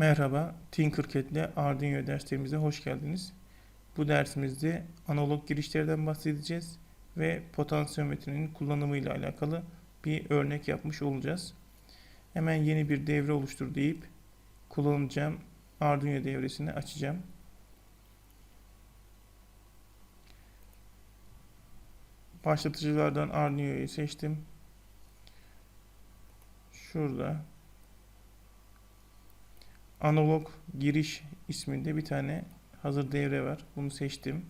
Merhaba, Tinkercad ile Arduino derslerimize hoş geldiniz. Bu dersimizde analog girişlerden bahsedeceğiz ve potansiyometrenin kullanımıyla alakalı bir örnek yapmış olacağız. Hemen yeni bir devre oluştur deyip kullanacağım Arduino devresini açacağım. Başlatıcılardan Arduino'yu seçtim. Şurada analog giriş isminde bir tane hazır devre var. Bunu seçtim.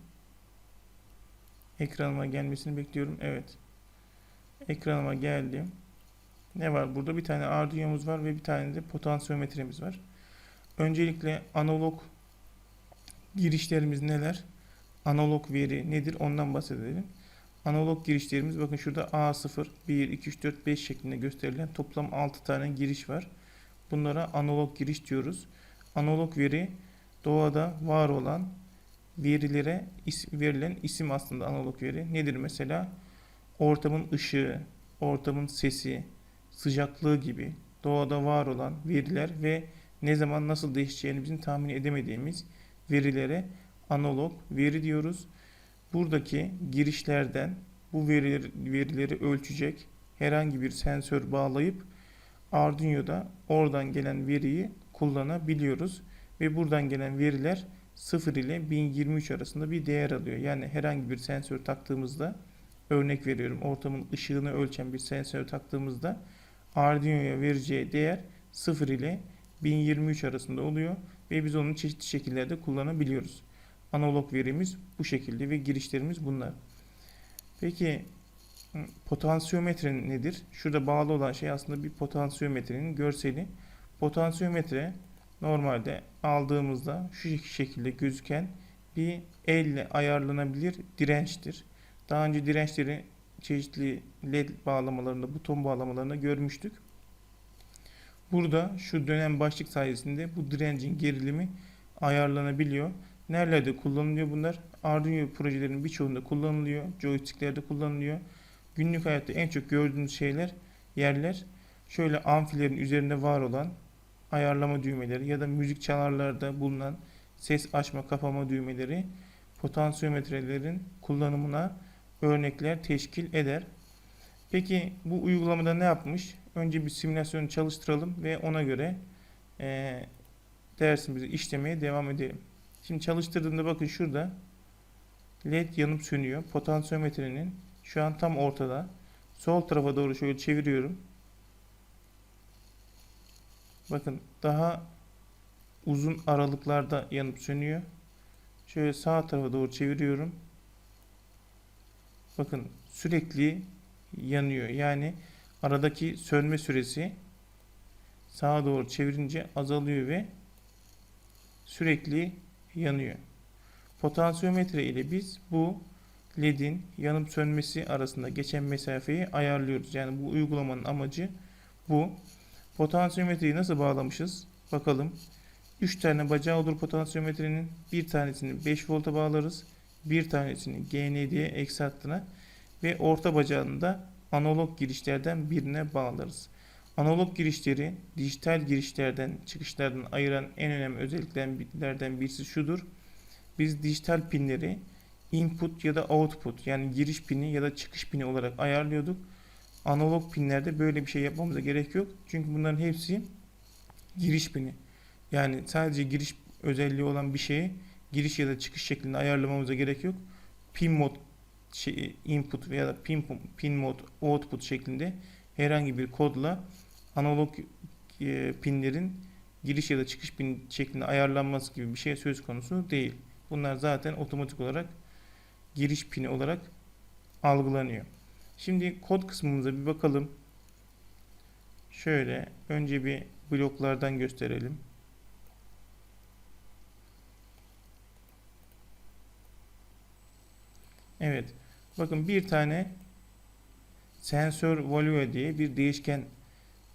Ekranıma gelmesini bekliyorum. Evet. Ekranıma geldim. Ne var? Burada bir tane Arduino'muz var ve bir tane de potansiyometremiz var. Öncelikle analog girişlerimiz neler? Analog veri nedir? Ondan bahsedelim. Analog girişlerimiz bakın şurada A0, 1, 2, 3, 4, 5 şeklinde gösterilen toplam 6 tane giriş var. Bunlara analog giriş diyoruz. Analog veri doğada var olan verilere is verilen isim aslında analog veri. Nedir mesela? Ortamın ışığı, ortamın sesi, sıcaklığı gibi doğada var olan veriler ve ne zaman nasıl değişeceğini bizim tahmin edemediğimiz verilere analog veri diyoruz. Buradaki girişlerden bu verileri, verileri ölçecek herhangi bir sensör bağlayıp Arduino'da oradan gelen veriyi kullanabiliyoruz. Ve buradan gelen veriler 0 ile 1023 arasında bir değer alıyor. Yani herhangi bir sensör taktığımızda örnek veriyorum ortamın ışığını ölçen bir sensör taktığımızda Arduino'ya vereceği değer 0 ile 1023 arasında oluyor ve biz onu çeşitli şekillerde kullanabiliyoruz. Analog verimiz bu şekilde ve girişlerimiz bunlar. Peki potansiyometre nedir? Şurada bağlı olan şey aslında bir potansiyometrenin görseli. Potansiyometre normalde aldığımızda şu şekilde gözüken bir elle ayarlanabilir dirençtir. Daha önce dirençleri çeşitli led bağlamalarında, buton bağlamalarında görmüştük. Burada şu dönem başlık sayesinde bu direncin gerilimi ayarlanabiliyor. Nerelerde kullanılıyor bunlar? Arduino projelerinin birçoğunda kullanılıyor. Joysticklerde kullanılıyor. Günlük hayatta en çok gördüğümüz şeyler, yerler şöyle amfilerin üzerinde var olan ayarlama düğmeleri ya da müzik çalarlarda bulunan ses açma kapama düğmeleri potansiyometrelerin kullanımına örnekler teşkil eder. Peki bu uygulamada ne yapmış? Önce bir simülasyonu çalıştıralım ve ona göre e, dersimizi işlemeye devam edelim. Şimdi çalıştırdığımda bakın şurada led yanıp sönüyor. Potansiyometrenin şu an tam ortada. Sol tarafa doğru şöyle çeviriyorum. Bakın daha uzun aralıklarda yanıp sönüyor. Şöyle sağ tarafa doğru çeviriyorum. Bakın sürekli yanıyor. Yani aradaki sönme süresi sağa doğru çevirince azalıyor ve sürekli yanıyor. Potansiyometre ile biz bu ledin yanıp sönmesi arasında geçen mesafeyi ayarlıyoruz. Yani bu uygulamanın amacı bu. Potansiyometreyi nasıl bağlamışız? Bakalım. 3 tane bacağı olur potansiyometrenin. Bir tanesini 5 volta bağlarız. Bir tanesini GND'ye eksi hattına ve orta bacağını da analog girişlerden birine bağlarız. Analog girişleri dijital girişlerden, çıkışlardan ayıran en önemli özelliklerden birisi şudur. Biz dijital pinleri input ya da output yani giriş pini ya da çıkış pini olarak ayarlıyorduk. Analog pinlerde böyle bir şey yapmamıza gerek yok. Çünkü bunların hepsi giriş pini. Yani sadece giriş özelliği olan bir şeyi giriş ya da çıkış şeklinde ayarlamamıza gerek yok. Pin mod şey, input veya da pin, pin mod output şeklinde herhangi bir kodla analog e, pinlerin giriş ya da çıkış pin şeklinde ayarlanması gibi bir şey söz konusu değil. Bunlar zaten otomatik olarak giriş pini olarak algılanıyor. Şimdi kod kısmımıza bir bakalım. Şöyle önce bir bloklardan gösterelim. Evet. Bakın bir tane sensör value diye bir değişken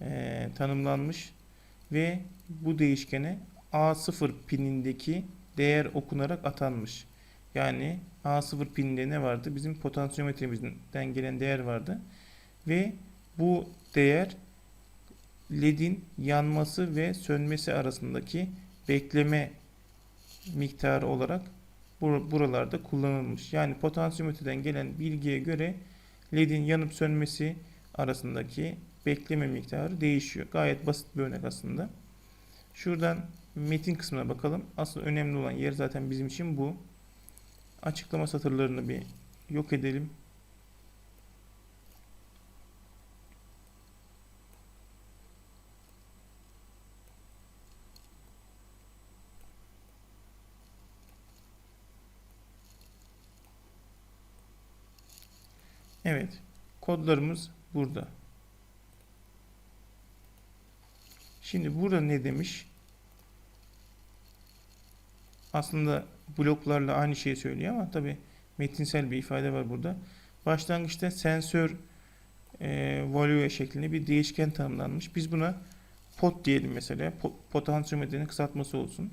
e, tanımlanmış ve bu değişkene A0 pinindeki değer okunarak atanmış. Yani A0 pininde ne vardı? Bizim potansiyometremizden gelen değer vardı. Ve bu değer LED'in yanması ve sönmesi arasındaki bekleme miktarı olarak bur- buralarda kullanılmış. Yani potansiyometreden gelen bilgiye göre LED'in yanıp sönmesi arasındaki bekleme miktarı değişiyor. Gayet basit bir örnek aslında. Şuradan metin kısmına bakalım. Asıl önemli olan yer zaten bizim için bu. Açıklama satırlarını bir yok edelim. Evet. Kodlarımız burada. Şimdi burada ne demiş? Aslında bloklarla aynı şeyi söylüyor ama tabi metinsel bir ifade var burada. Başlangıçta sensör e, value şeklinde bir değişken tanımlanmış. Biz buna pot diyelim mesela. Po- potansiyometrenin kısaltması olsun.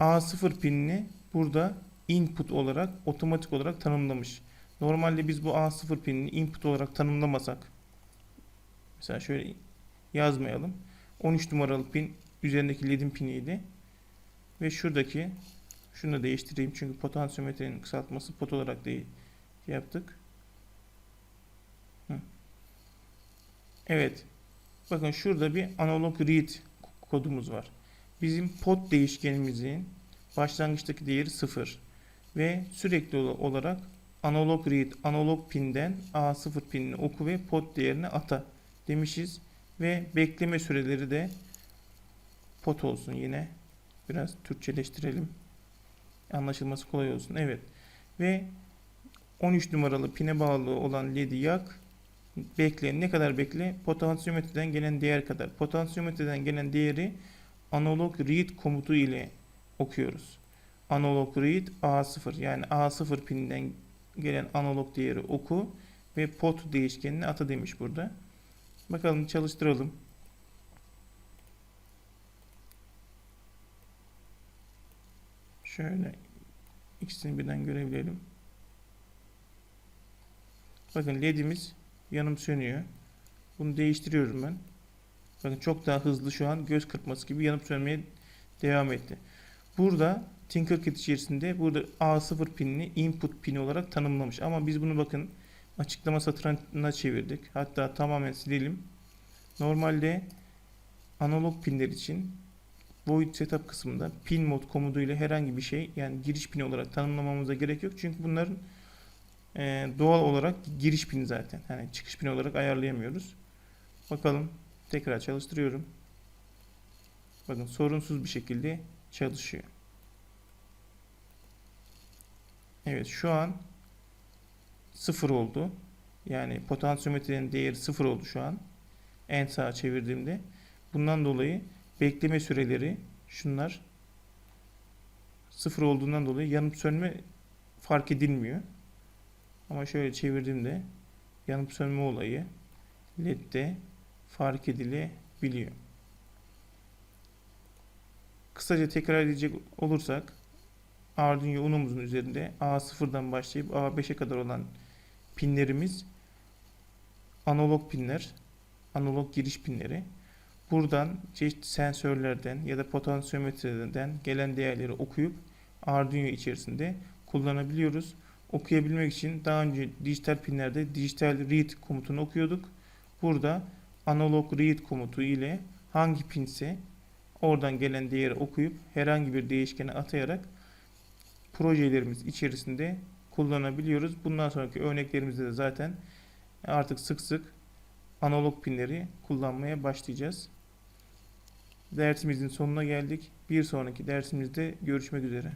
A0 pinini burada input olarak otomatik olarak tanımlamış. Normalde biz bu A0 pinini input olarak tanımlamasak mesela şöyle yazmayalım. 13 numaralı pin üzerindeki ledin piniydi. Ve şuradaki şunu da değiştireyim çünkü potansiyometrenin kısaltması pot olarak değil yaptık. Hı. Evet. Bakın şurada bir analog read kodumuz var. Bizim pot değişkenimizin başlangıçtaki değeri 0 ve sürekli ol- olarak analog read analog pinden A0 pinini oku ve pot değerini ata demişiz ve bekleme süreleri de pot olsun yine biraz Türkçeleştirelim. Anlaşılması kolay olsun. Evet. Ve 13 numaralı pine bağlı olan ledi yak bekle ne kadar bekle? Potansiyometreden gelen değer kadar. Potansiyometreden gelen değeri analog read komutu ile okuyoruz. Analog read A0 yani A0 pininden gelen analog değeri oku ve pot değişkenini ata demiş burada. Bakalım çalıştıralım. Şöyle ikisini birden görebilelim. Bakın ledimiz yanım sönüyor. Bunu değiştiriyorum ben. Bakın çok daha hızlı şu an göz kırpması gibi yanıp sönmeye devam etti. Burada Tinkercad içerisinde burada A0 pinini input pini olarak tanımlamış. Ama biz bunu bakın açıklama satırına çevirdik. Hatta tamamen silelim. Normalde analog pinler için void setup kısmında pin mod komutuyla herhangi bir şey yani giriş pini olarak tanımlamamıza gerek yok. Çünkü bunların e, doğal olarak giriş pini zaten. Yani çıkış pini olarak ayarlayamıyoruz. Bakalım tekrar çalıştırıyorum. Bakın sorunsuz bir şekilde çalışıyor. Evet şu an sıfır oldu. Yani potansiyometrenin değeri sıfır oldu şu an. En sağa çevirdiğimde. Bundan dolayı bekleme süreleri şunlar sıfır olduğundan dolayı yanıp sönme fark edilmiyor. Ama şöyle çevirdiğimde yanıp sönme olayı LED'de fark edilebiliyor. Kısaca tekrar edecek olursak Arduino Uno'muzun üzerinde A0'dan başlayıp A5'e kadar olan pinlerimiz analog pinler, analog giriş pinleri. Buradan çeşitli sensörlerden ya da potansiyometreden gelen değerleri okuyup Arduino içerisinde kullanabiliyoruz. Okuyabilmek için daha önce dijital pinlerde dijital read komutunu okuyorduk. Burada analog read komutu ile hangi pinse oradan gelen değeri okuyup herhangi bir değişkene atayarak projelerimiz içerisinde kullanabiliyoruz. Bundan sonraki örneklerimizde de zaten artık sık sık analog pinleri kullanmaya başlayacağız. Dersimizin sonuna geldik. Bir sonraki dersimizde görüşmek üzere.